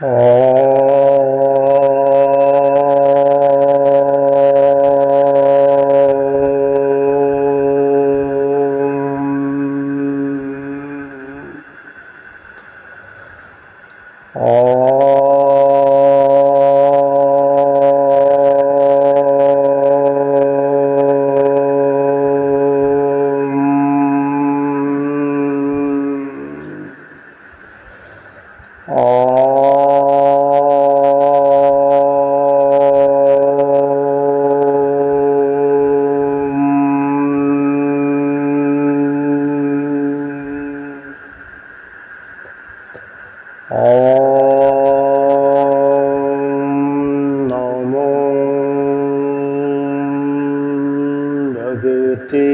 Oh. T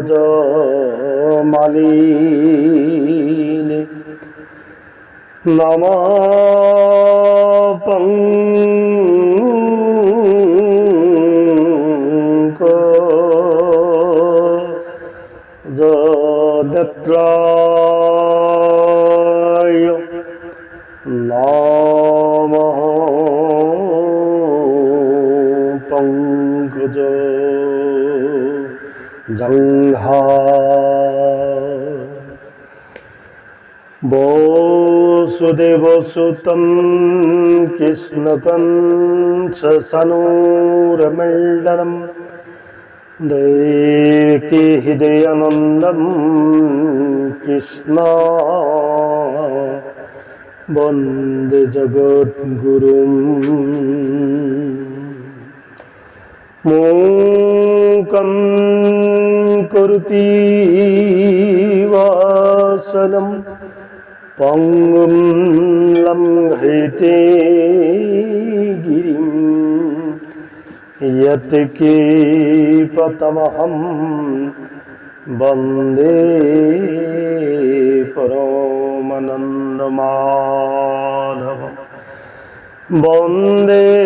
Pankaj মালি নম देवसुतं कृष्णकञ्च सनूरमण्डलं दैकी हृदयानन्दं कृष्ण वन्दे जगद्गुरुम् मूकं कुरुती वासनम् പങ്കും ലം ഹൃതേ ഗിരിം. യത്കീപതമഹം വന്ദേ പരമാനന്ദമാധവം. വന്ദേ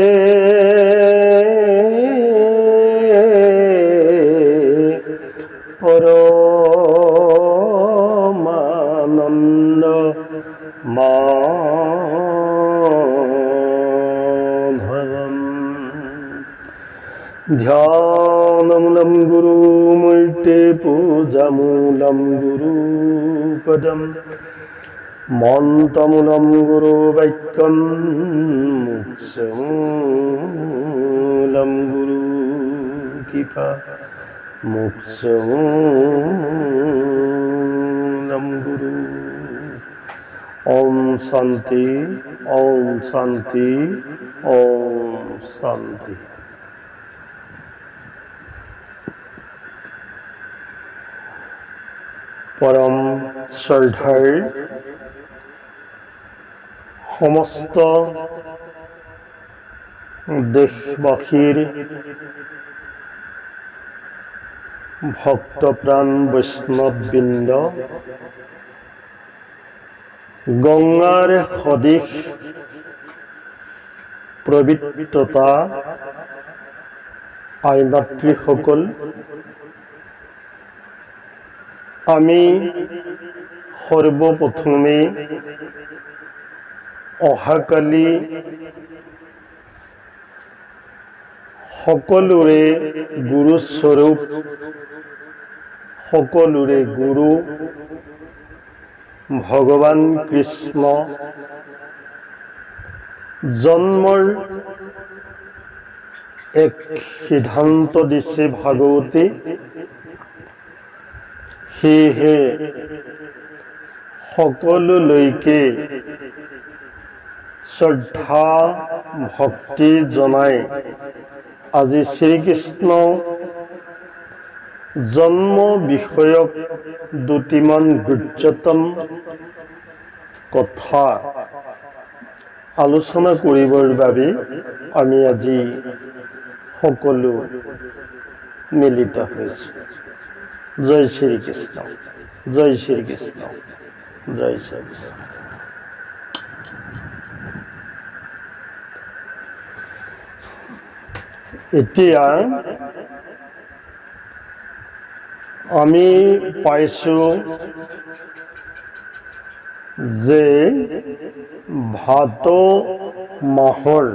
ध्यानमूलं गुरुमुल्टे पूजामूलं गुरुपदं मन्तमूलं गुरुवैक्यं मोक्षमूलं गुरुकृपा मोक्षमूलं गुरु। ॐ शान्ति ॐ शान्ति, ॐ शान्तिः। শ্ৰদ্ধাৰ সমস্ত দেশবাসীৰ ভক্তপ্ৰাণ বৈষ্ণৱবৃন্দ গংগাৰ সদৃশ পবিত্ৰতা আই মাতৃসকল আমি সৰ্বপ্ৰথমে অহাকালি সকলোৰে গুৰুস্বৰূপ সকলোৰে গুৰু ভগৱান কৃষ্ণ জন্মৰ এক সিদ্ধান্ত দিছে ভাগৱতী। সেয়েহে সকলোলৈকে শ্ৰদ্ধা ভক্তি জনাই আজি শ্ৰীকৃষ্ণ জন্ম বিষয়ক দুটিমান গুৰুত্বতম কথা আলোচনা কৰিবৰ বাবে আমি আজি সকলো মিলিত হৈছোঁ। জয় শ্ৰীকৃষ্ণ জয় শ্ৰীকৃষ্ণ। জয় এতিয়া আমি পাইছো যে ভাদ মাহৰ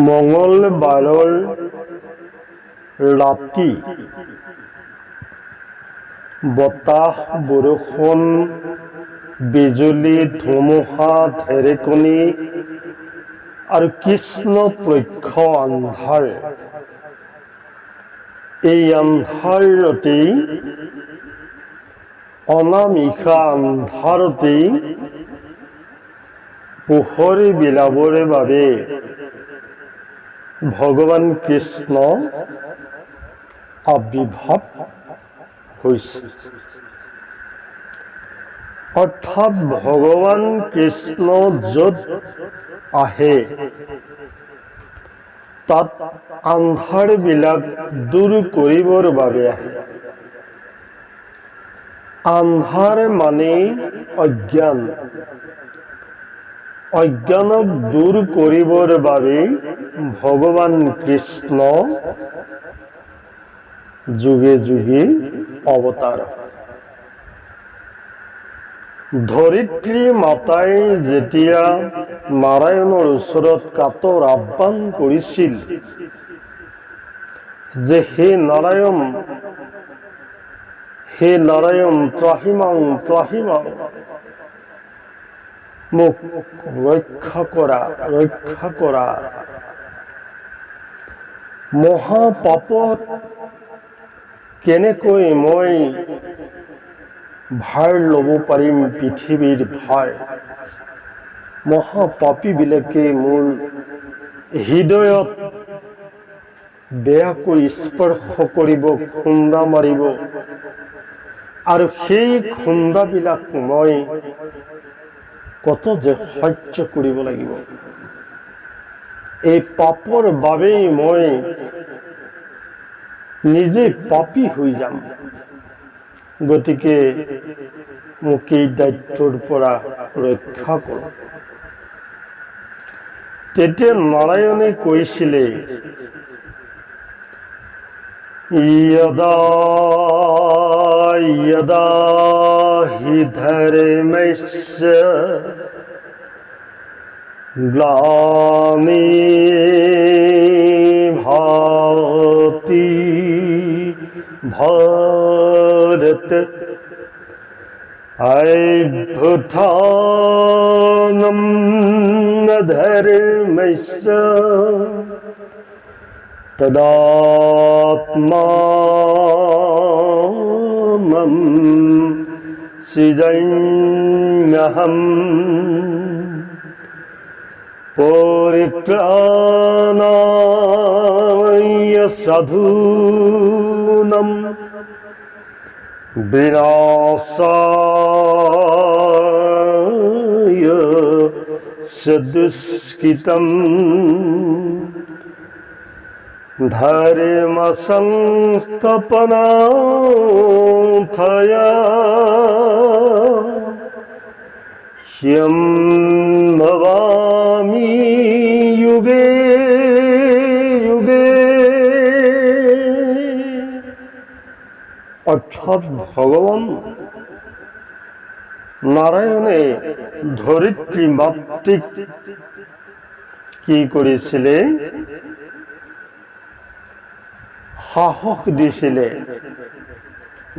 মঙলবাৰৰ ৰাতি বতাহ, বৰষুণ, বিজুলী, ধুমুহা ঢেৰেকণি আৰু কৃষ্ণ পক্ষ আন্ধাৰ এই আন্ধাৰতেই অনামিষা আন্ধাৰতেই পোহৰ বিলাবৰ বাবে ভগৱান কৃষ্ণ আবিৰ্ভাৱ হৈছে অৰ্থাৎ ভগৱান কৃষ্ণ য'ত আহে, তাত আন্ধাৰবিলাক দূৰ কৰিবৰ বাবে আহে। আন্ধাৰ মানে অজ্ঞান। অজ্ঞানক দূৰ কৰিবৰ বাবে ভগৱান কৃষ্ণ যুগে যুগে অৱতাৰ ধৰিত্ৰী মাতাই যেতিয়া নাৰায়ণৰ ওচৰত কাতৰ আহ্বান কৰিছিল, যে হে নাৰায়ণ হে নাৰায়ণ, ত্ৰাহিমাং ত্ৰাহিমাং, মোক ৰক্ষা কৰা ৰক্ষা কৰা। মহাপাপত কেনেকৈ মই ভাৰ ল'ব পাৰিম পৃথিৱীৰ ভাৰ? মহাপাপীবিলাকে মোৰ হৃদয়ত বেয়াকৈ স্পৰ্শ কৰিব খুন্দা মাৰিব। আৰু সেই খুন্দাবিলাক মই কত যে সহ্য কৰিব লাগিব? এই পাপৰ বাবেই মই নিজে পাপী হৈ যাম গতিকে মোক এই দায়িত্বৰ পৰা ৰক্ষা কৰ তেতিয়া নাৰায়ণে কৈছিলে यदा यदा हि धर्मस्य ग्लानि भाति भारत। अभ्युथानं न धर्मैश्च। तदात्मां सृजन्यहम्। पोरित्राणा साधू विरासाय सदुष्कृतम्। ह्यं भवान् অর্থাৎ ভগবান নারায়ণে ধরিত্রী মাতৃক কি করেছিলে? সাহস দিছিলে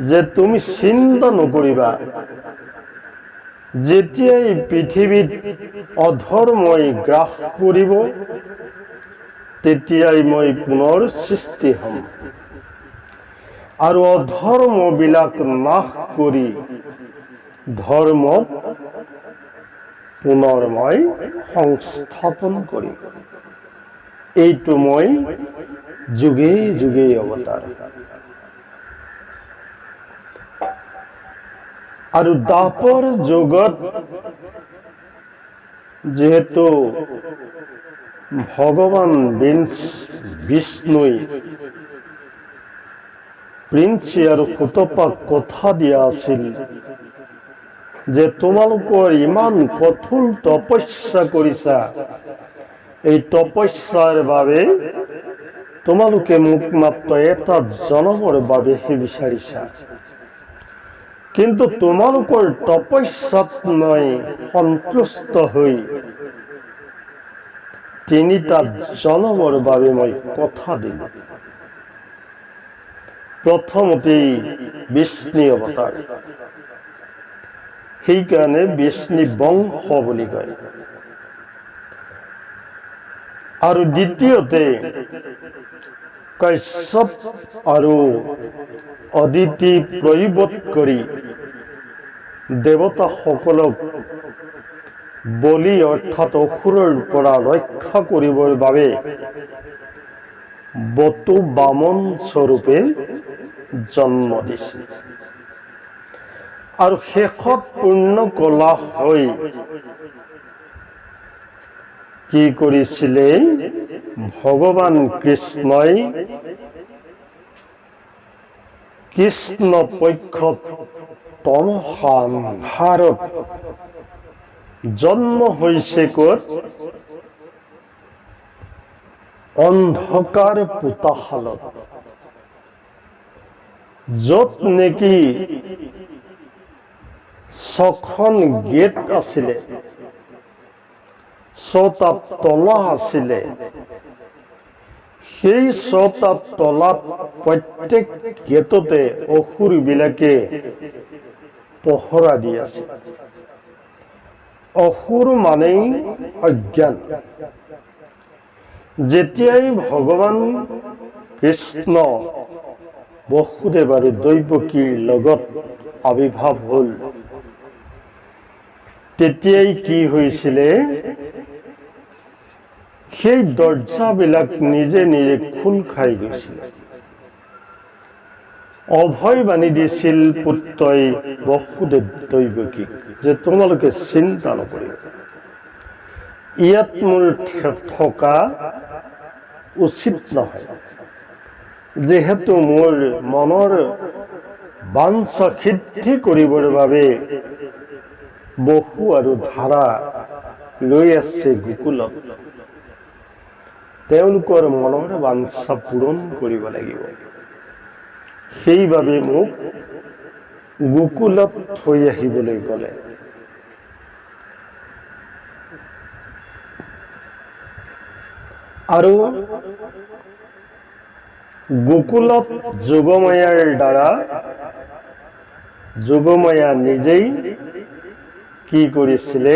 যে তুমি চিন্তা নকৰিবা। যেতিয়াই পৃথিৱীত অধৰ্মই গ্ৰাস কৰিব, তেতিয়াই মই পুনৰ সৃষ্টি হ'ম। আৰু অধৰ্মবিলাক নাশ কৰি ধৰ্ম পুনৰ মই সংস্থাপন কৰিম এইটো মই যুগে যুগে অৱতাৰ। আৰু দাপৰ যুগত যিহেতু ভগৱান বিষ্ণুই প্ৰিন্সি আৰু সুতপাক কথা দিয়া আছিল যে তোমালোকৰ ইমান কঠোৰ তপস্যা কৰিছা এই তপস্যাৰ বাবে তোমালোকে মোক মাত্ৰ এটা জনমৰ বাবেহে বিচাৰিছা কিন্তু তোমালোকৰ তপস্যাত মই সন্তুষ্ট হৈ তিনিটা জনমৰ বাবে মই কথা দিলোঁ। প্ৰথমতেই বিষ্ণু অৱতাৰ সেইকাৰণে বিষ্ণু বংশ বুলি কয়। আৰু দ্বিতীয়তে কাশ্যপ আৰু অদিতি প্ৰয়োগ কৰি দেৱতাসকলক বলি অৰ্থাৎ অসুৰৰ পৰা ৰক্ষা কৰিবৰ বাবে বতু বামন স্বৰূপে জন্ম দিছে। আৰু শেষত পূৰ্ণ কলা হৈ। কি কৰিছিলে? ভগৱান কৃষ্ণই কৃষ্ণ পক্ষত ভাৰত জন্ম হৈছে ক'ত? অন্ধকাৰ পোতাশালত য'ত নেকি ছখন গেট আছিলে ছটা তলা আছিলে সেই ছটা তলাত প্ৰত্যেক গেটতে অসুৰবিলাকে পহৰা দি আছে। অসুৰ মানেই অজ্ঞান। যেতিয়াই ভগৱান কৃষ্ণ বসুদেৱ আৰু দৈৱকীৰ লগত আৱিৰ্ভাৱ হ'ল তেতিয়াই কি হৈছিলে? সেই দৰ্জাবিলাক নিজে নিজে খোল খাই গৈছিলে। অভয় বাণী দিছিল পুত্ৰই বসুদেৱ দৈৱকীক যে তোমালোকে চিন্তা নকৰিবা। ইয়াত মোৰ থকা উচিত নহয় যিহেতু মোৰ মনৰ বাঞ্ছা সিদ্ধি কৰিবৰ বাবে বসু আৰু ধাৰা লৈ আছে গোকুলত তেওঁলোকৰ মনৰ বাঞ্ছা পূৰণ কৰিব লাগিব। সেইবাবে মোক গোকুলত থৈ আহিবলৈ ক'লে। আৰু গোকুলত যোগমায়াৰ দ্বাৰা যোগমায়া নিজেই কি কৰিছিলে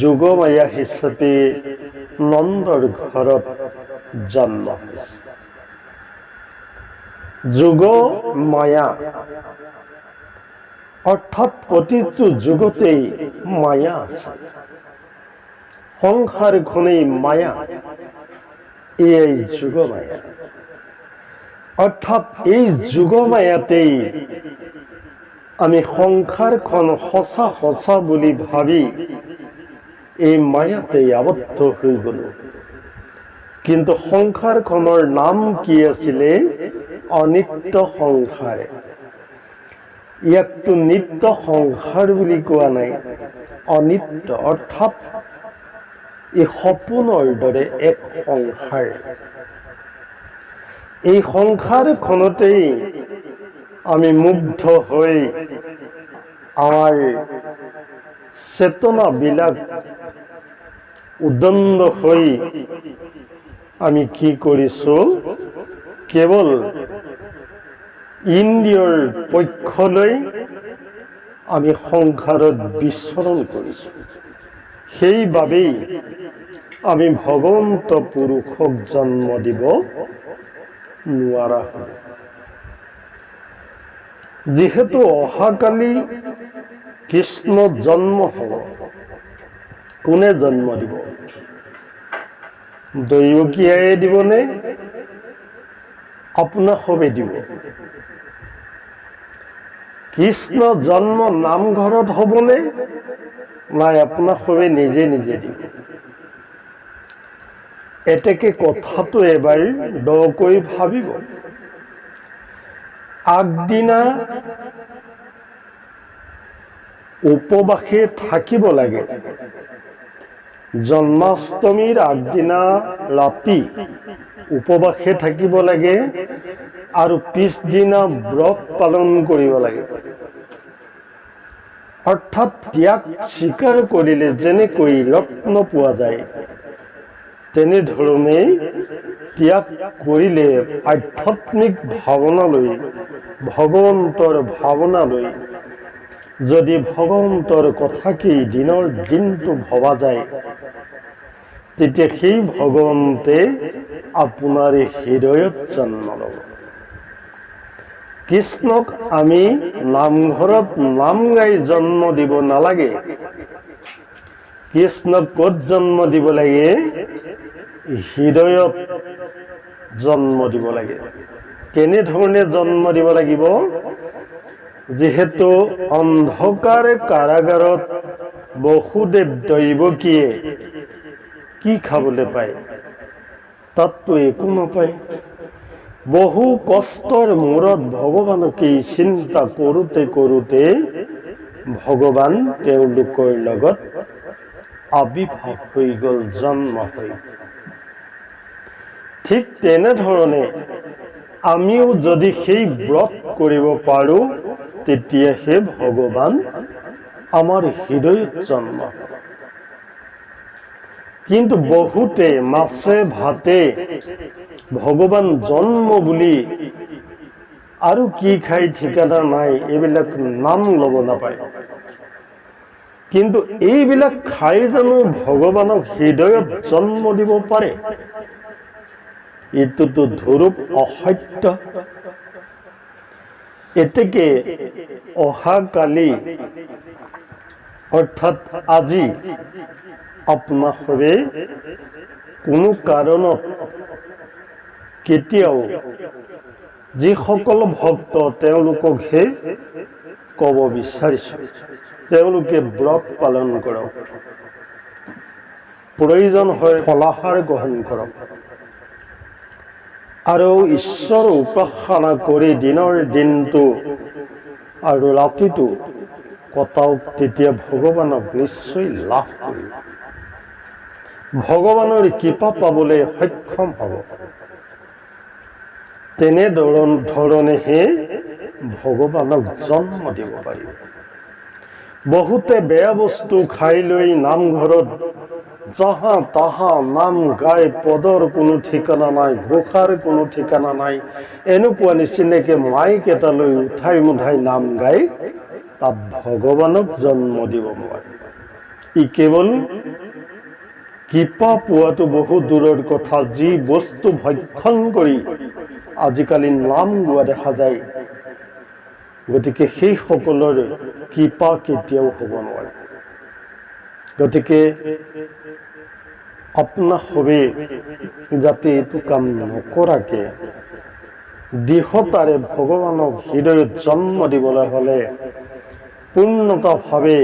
যোগমায়া হিচাপে নন্দৰ ঘৰত জন্ম হৈছে যোগ মায়া অৰ্থাৎ প্ৰতিটো যুগতেই মায়া আছে। সংসাৰখনেই মায়া এয়াই যুগ মায়া অর্থাৎ এই যুগমায়াতেই আমি সংসাৰখন সঁচা সঁচা বুলি ভাবি এই মায়াতেই আবদ্ধ হৈ গলো। কিন্তু সংসাৰখনৰ নাম কি আছিলে? অনিত্য সংসাৰ ইয়াকতো নিত্য সংসাৰ বুলি কোৱা নাই। অনিত্য, অৰ্থাৎ এই সপোনৰ দৰে এক সংসাৰ। এই সংসাৰখনতেই আমি মুগ্ধ হৈ আমাৰ চেতনাবিলাক উদণ্ড হৈ আমি কি কৰিছোঁ? কেৱল ইন্দ্ৰিয়ৰ পক্ষলৈ আমি সংসাৰত বিচৰণ কৰিছোঁ। সেইবাবেই আমি ভগৱন্ত পুৰুষক জন্ম দিব নোৱাৰা হলো যিহেতু অহাকালি কৃষ্ণ জন্ম হ'ব কোনে জন্ম দিব? দৈৱকীয়াই দিবনে আপোনাসৱে দিব? কৃষ্ণ জন্ম নামঘৰত হ'বনে নাই আপোনাসৱে নিজে নিজে দিব। এতেকে কথাটো এবাৰ দকৈ ভাবিব। আগদিনা উপবাসে থাকিব লাগে। জন্মাষ্টমীৰ আগদিনা ৰাতি উপবাসে থাকিব লাগে আৰু পিছদিনা ব্ৰত পালন কৰিব লাগে। অৰ্থাৎ ত্যাগ স্বীকাৰ কৰিলে যেনেকৈ ৰত্ন পোৱা যায় তেনেধৰণেই ত্যাগ কৰিলে আধ্যাত্মিক ভাৱনালৈ, ভগৱন্তৰ ভাৱনালৈ। যদি ভগৱন্তৰ কথাকেই দিনৰ দিনটো ভবা যায়, তেতিয়া সেই ভগৱন্তে আপোনাৰ হৃদয়ত জন্ম ল'ব। কৃষ্ণক আমি নামঘৰত নাম গাই জন্ম দিব নালাগে। কৃষ্ণক ক'ত জন্ম দিব লাগে? হৃদয়ত জন্ম দিব লাগে। কেনেধৰণে জন্ম দিব লাগিব? যিহেতু অন্ধকাৰ কাৰাগাৰত বসুদেৱ দৈৱকীয়ে কি খাবলৈ পায়? তাততো একো নাপায়। বহু কষ্টৰ মূৰত ভগৱানকেই চিন্তা কৰোঁতে কৰোঁতে ভগৱান তেওঁলোকৰ লগত আবিৰ্ভাৱ হৈ গ'ল, জন্ম হৈ ঠিক তেনেধৰণে আমিও যদি সেই ব্ৰত কৰিব পাৰোঁ, তেতিয়াহে ভগৱান আমাৰ হৃদয়ত জন্ম হ'ব। কিন্তু বহুতে মাছে ভাতে ভগৱান জন্ম বুলি আৰু কি খাই ঠিকানা নাই, এইবিলাক নাম ল'ব নাপায়। কিন্তু এইবিলাক খাই জানো ভগৱানক হৃদয়ত জন্ম দিব পাৰে। এইটোতো ধুৰূপ অসত্য। এতেকে অহাকালি অৰ্থাৎ আজি আপোনাসৱে কোনো কাৰণত কেতিয়াও যিসকল ভক্ত তেওঁলোককহে ক'ব বিচাৰিছোঁ তেওঁলোকে ব্ৰত পালন কৰক। প্ৰয়োজন হয় ফলাহাৰ গ্ৰহণ কৰক। আৰু ঈশ্বৰ উপাসনা কৰি দিনৰ দিনটো আৰু ৰাতিটো কটাওক তেতিয়া ভগৱানক নিশ্চয় লাভ কৰিব। ভগৱানৰ কৃপা পাবলৈ সক্ষম হ'ব। তেনেধৰণ ধৰণেহে ভগৱানক জন্ম দিব পাৰিব। বহুতে বেয়া বস্তু খাই লৈ নামঘৰত যাহা তাহা নাম গাই পদৰ কোনো ঠিকনা নাই ঘোষাৰ কোনো ঠিকনা নাই এনেকুৱা নিচিনাকে মাইক এটা লৈ উঠাই মুঠাই নাম গাই তাত ভগৱানক জন্ম দিব নোৱাৰে ই কেৱল কৃপা পোৱাটো বহু দূৰৰ কথা যি বস্তু ভক্ষণ কৰি আজিকালি নাম গোৱা দেখা যায়। গতিকে সেইসকলৰ কৃপা কেতিয়াও হ'ব নোৱাৰে। গতিকে আপোনা সবে যাতে এইটো কাম নকৰাকে দৃঢ়তাৰে ভগৱানক হৃদয়ত জন্ম দিবলৈ হ'লে পূৰ্ণতাভাৱে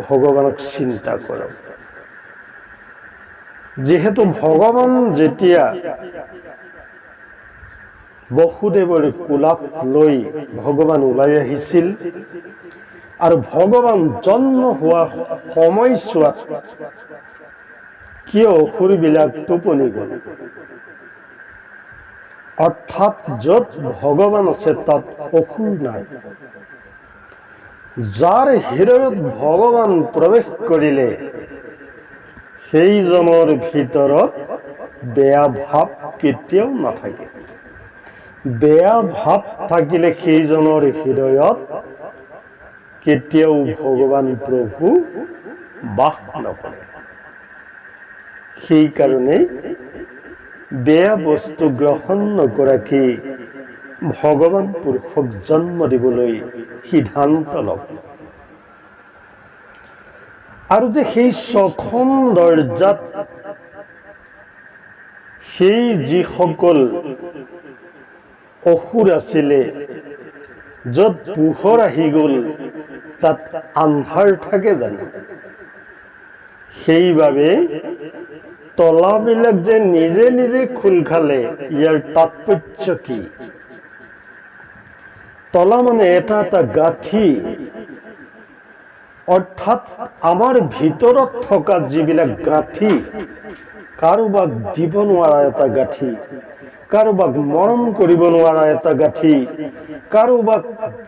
ভগৱানক চিন্তা কৰক। যিহেতু ভগৱান যেতিয়া বসুদেৱৰ কোলাপ লৈ ভগৱান ওলাই আহিছিল আৰু ভগৱান জন্ম হোৱা সময়ছোৱাত কিয় অসুৰবিলাক টোপনি গ'ল? অৰ্থাৎ য'ত ভগৱান আছে, তাত অসুৰ নাই। যাৰ হৃদয়ত ভগৱান প্ৰৱেশ কৰিলে সেইজনৰ ভিতৰত বেয়া ভাৱ কেতিয়াও নাথাকে। বেয়া ভাৱ থাকিলে সেইজনৰ হৃদয়ত কেতিয়াও ভগৱান প্ৰভু বাস নকৰে। সেইকাৰণে বেয়া বস্তু গ্ৰহণ নকৰাকে ভগৱান পুৰুষক জন্ম দিবলৈ সিদ্ধান্ত ল'ব আৰু যে সেই ছখন দৰ্জাত সেই যিসকল অসুৰ আছিলে, য'ত পোহৰ আহি গ'ল, তাত আন্ধাৰ থাকে জানো। সেইবাবে তলাবিলাক যে নিজে নিজে খোল খালে, ইয়াৰ তাৎপৰ্য কি? তলা মানে এটা এটা গাঁঠি অৰ্থাৎ আমাৰ ভিতৰত থকা যিবিলাক গাঁঠি, কাৰোবাক দিব নোৱাৰা এটা গাঁঠি, কাৰোবাক মৰম কৰিব নোৱাৰা এটা গাঁঠি, কাৰোবাক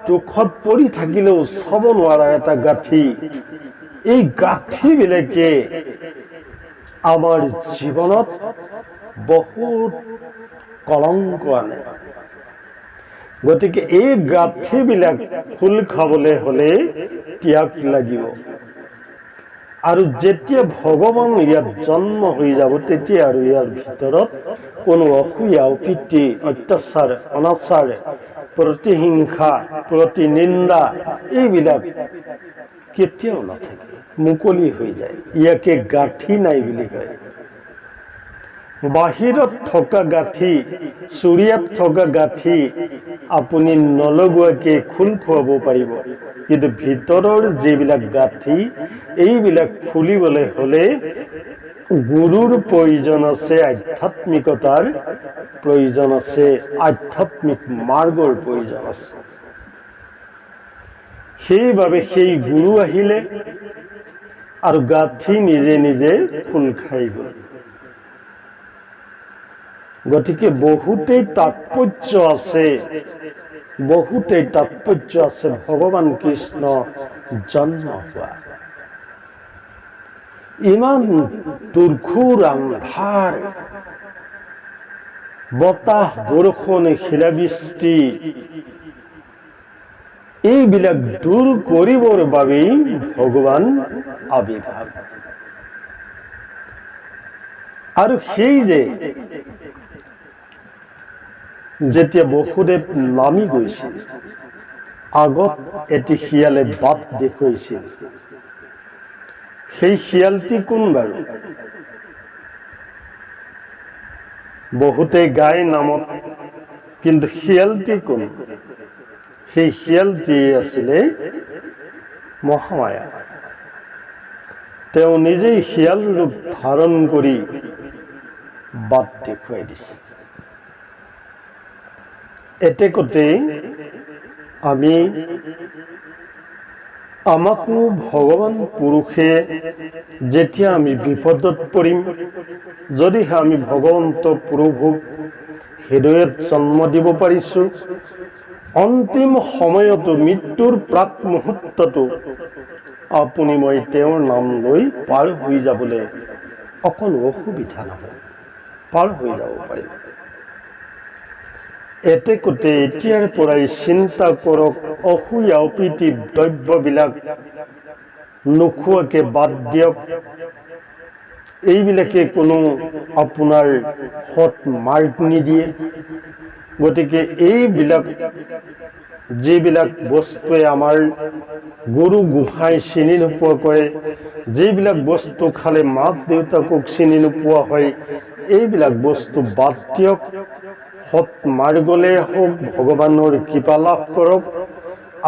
দুখত পৰি থাকিলেও চাব নোৱাৰা এটা গাঁঠি, এই গাঁঠিবিলাকে আমাৰ জীৱনত বহুত কলংক আনে। গতিকে এই গাঁঠিবিলাক ফুল খাবলৈ হ'লে ত্যাগ লাগিব। আৰু যেতিয়া ভগৱান ইয়াত জন্ম হৈ যাব, তেতিয়া আৰু ইয়াৰ ভিতৰত কোনো অসূয়া অপিতৃ অত্যাচাৰ, অনাচাৰ, প্ৰতিহিংসা, প্ৰতিনিন্দা এইবিলাক কেতিয়াও নাথাকে, মুকলি হৈ যায়। ইয়াকে গাঁঠি নাই বুলি কয়। বাহিৰত থকা গাঁঠি, চুৰিয়াত থকা গাঁঠি আপুনি নলগোৱাকে খোল খুৱাব পাৰিব। কিন্তু ভিতৰৰ যিবিলাক গাঁঠি, এইবিলাক খুলিবলৈ হ'লে গুৰুৰ প্ৰয়োজন আছে, আধ্যাত্মিকতাৰ প্ৰয়োজন আছে, আধ্যাত্মিক মাৰ্গৰ প্ৰয়োজন আছে। সেইবাবে সেই গুৰু আহিলে আৰু গাঁঠি নিজে নিজে খোল খাই গ'ল। গতিকে বহুতেই তাৎপৰ্য আছে। বহুতেই তাৎপৰ্য আছে ভগৱান কৃষ্ণ জন্ম হোৱা। ইমান দুৰ্ঘোৰ আন্ধাৰ। বতাহ, বৰষুণ, শিলাবৃষ্টি। এইবিলাক দূৰ কৰিবৰ বাবেই ভগৱান আবিৰ্ভাৱ। আৰু সেই যে যেতিয়া বসুদেৱ নামি গৈছিল, আগত এটি শিয়ালে বাট দেখুৱাইছিল। সেই শিয়ালটি কোন বাৰু? বহুতে গাই নামত, কিন্তু শিয়ালটি কোন? সেই শিয়ালটি আছিলে মহামায়া। তেওঁ নিজেই শিয়াল ৰূপ ধাৰণ কৰি বাট দেখুৱাই দিছে এতেকতে আমি আমাকো ভগৱান পুৰুষে যেতিয়া আমি বিপদত পৰিম যদিহে আমি ভগৱন্ত প্ৰভুক হৃদয়ত জন্ম দিব পাৰিছোঁ অন্তিম সময়তো মৃত্যুৰ প্ৰাক মুহূৰ্ততো আপুনি মই তেওঁৰ নাম লৈ পাৰ হৈ যাবলৈ অকণ অসুবিধা নহয় পাৰ হৈ যাব পাৰিব এতেকোতে এতিয়াৰ পৰাই চিন্তা কৰক অসূয়া অপ্ৰীতি দ্ৰব্যবিলাক নোখোৱাকে বাদ দিয়ক। এইবিলাকে কোনো আপোনাৰ সৎ মাৰ্গ নিদিয়ে। গতিকে এইবিলাক যিবিলাক বস্তুৱে আমাৰ গৰু গোহাঁই চিনি নোপোৱা কৰে যিবিলাক বস্তু খালে মাক দেউতাকক চিনি নোপোৱা হয় এইবিলাক বস্তু বাদ দিয়ক। সৎ মাৰ্গলে হওক ভগৱানৰ কৃপা লাভ কৰক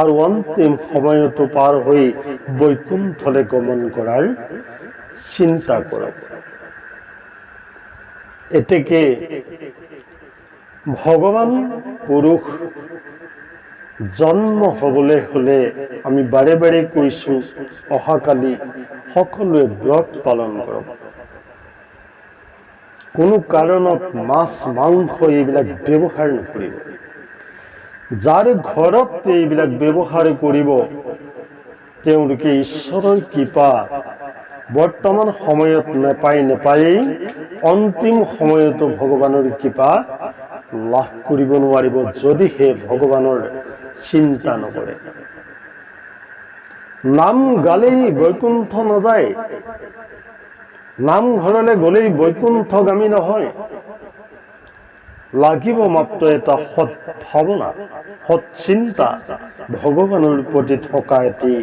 আৰু অন্তিম সময়তো পাৰ হৈ বৈকুণ্ঠলে গমন কৰাৰ চিন্তা কৰক এতেকে ভগৱান পুৰুষ জন্ম হ'বলৈ হ'লে আমি বাৰে বাৰে কৈছোঁ, অহাকালি সকলোৱে ব্ৰত পালন কৰক। কোনো কাৰণত মাছ মাংস এইবিলাক ব্যৱহাৰ নকৰিব। যাৰ ঘৰত এইবিলাক ব্যৱহাৰ কৰিব তেওঁলোকে ঈশ্বৰৰ কৃপা বৰ্তমান সময়ত নেপায় নেপায়েই অন্তিম সময়তো ভগৱানৰ কৃপা লাভ কৰিব নোৱাৰিব যদিহে ভগৱানৰ চিন্তা নকৰে। নাম গালেই বৈকুণ্ঠ নাযায়। নামঘৰলৈ গ'লেই বৈকুণ্ঠগামী নহয়। লাগিব মাত্ৰ এটা সৎ ভাৱনা সৎ চিন্তা ভগৱানৰ প্ৰতি থকা এটি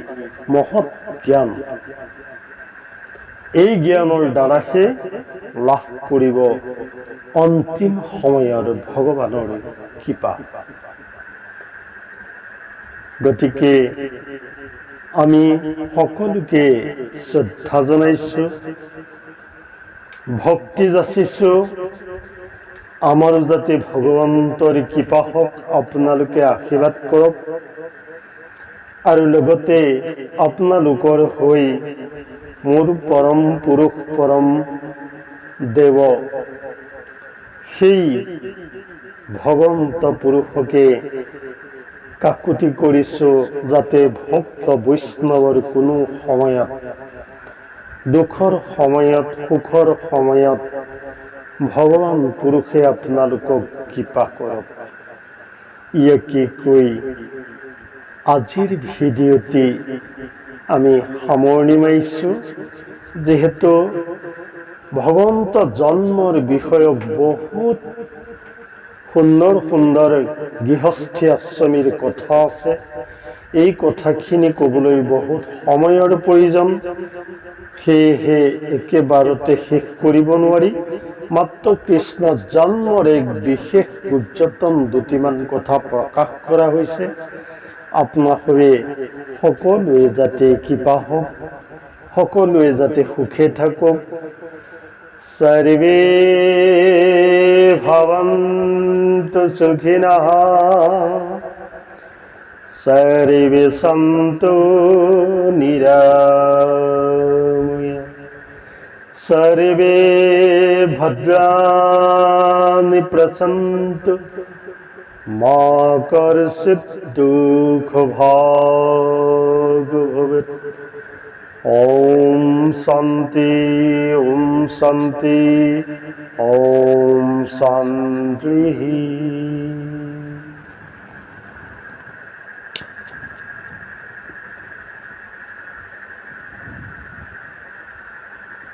মহৎ জ্ঞান। এই জ্ঞানৰ দ্বাৰাহে লাভ কৰিব অন্তিম সময়ত ভগৱানৰ কৃপা। গতিকে আমি সকলোকে শ্ৰদ্ধা জনাইছোঁ। ভক্তি যাচিছোঁ। আমাৰো যাতে ভগৱন্তৰ কৃপা হওক আপোনালোকে আশীৰ্বাদ কৰক। আৰু লগতে আপোনালোকৰ হৈ মোৰ পৰম পুৰুষ পৰম দেৱ সেই ভগৱন্ত পুৰুষকে কাকুতি কৰিছোঁ যাতে ভক্ত বৈষ্ণৱৰ কোনো সময়ত দুখৰ সময়ত সুখৰ সময়ত ভগৱান পুৰুষে আপোনালোকক কৃপা কৰক। ইয়াকে কৈ আজিৰ ভিডিঅ'টি আমি সামৰণি মাৰিছোঁ যিহেতু ভগৱন্ত জন্মৰ বিষয়ক বহুত সুন্দৰ সুন্দৰ গৃহস্থী আশ্ৰমীৰ কথা আছে। এই কথাখিনি ক'বলৈ বহুত সময়ৰ প্ৰয়োজন। হে হে একেবাৰতে শেষ কৰিব নোৱাৰি। মাত্ৰ কৃষ্ণ জন্মৰ এক বিশেষ গুৰুত্বতম দুটিমান কথা প্ৰকাশ কৰা হৈছে। আপোনাসৱে সকলোৱে যাতে কৃপা হওক, সকলোৱে যাতে সুখে থাকক। সর্বে ভবন্তু সুখিনঃ सर्वे सन्तु निरामय। सर्वे भद्राणि प्रसन्तु। मा कर्षित् दुःखभाग् भवेत् ॐ शान्ति ॐ शान्ति, ॐ शान्तिः।